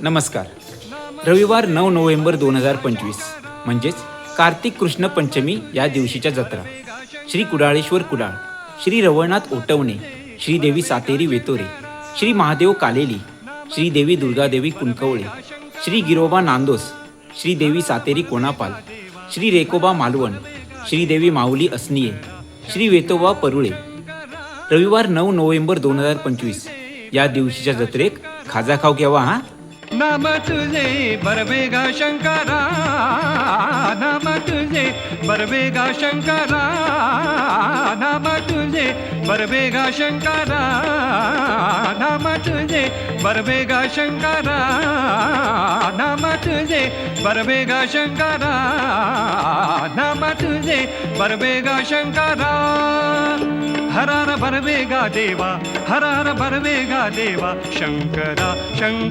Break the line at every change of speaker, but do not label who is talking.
नमस्कार. रविवार नऊ नोव्हेंबर दोन हजार पंचवीस म्हणजेच कार्तिक कृष्ण पंचमी या दिवशीच्या जत्रा. श्री कुडाळेश्वर कुडाळ श्री रवळनाथ ओटवणे श्रीदेवी सातेरी वेतोरे श्री महादेव कालेली श्रीदेवी दुर्गादेवी कुणकवळे श्री गिरोबा नांदोस श्रीदेवी सातेरी कोणापाल श्री रेकोबा मालवण श्रीदेवी माऊली असनिये श्री वेतोबा परुळे. रविवार नऊ नोव्हेंबर दोन हजार पंचवीस या दिवशीच्या जत्रेक खाजा खाऊ घ्यावा हा?
नाम तुझे बरवेगा शंकरा नाम तुझे बरवेगा शंकरा नाम तुझे बरवेगा शंकरा नाम तुझे बरवेगा शंकरा नाम तुझे बरवेगा शंकरा नाम तुझे बरवेगा शंकरा। हरार बरवेगा देवा हरार बरवेगा देवा शंकरा शंकर।